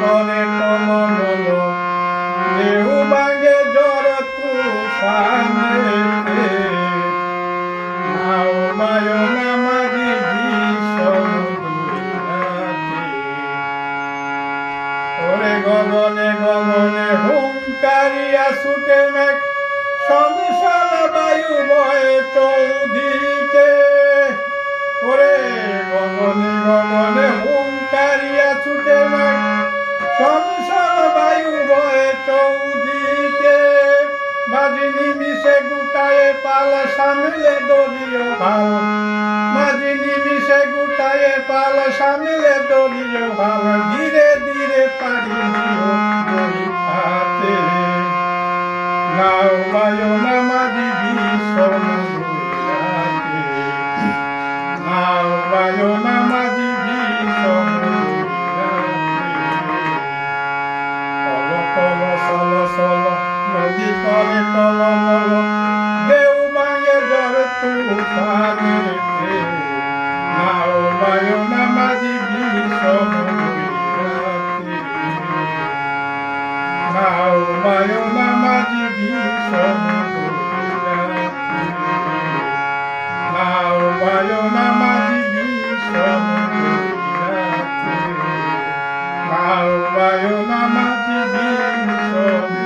করে কমল দেউ বাগে জর তুফানে মাও মায়ো নামাজি ভীষণ ওরে গগনে গগনে হুঙ্কারিয়া ছুটে মেঘ সংসার বায়ু বয়ে পাল সামিলে দলীয় ভাব মাঝি নিমিশে গুটায়ে পাল সামিলে দলীয় ভাব ধীরে ধীরে পারি দিও হাতে নাও কল নাও বায়ো না মাঝি ভীষণ নাও বায়ো না মাঝি ভীষণ নাও বায়ো না মাঝি ভীষণ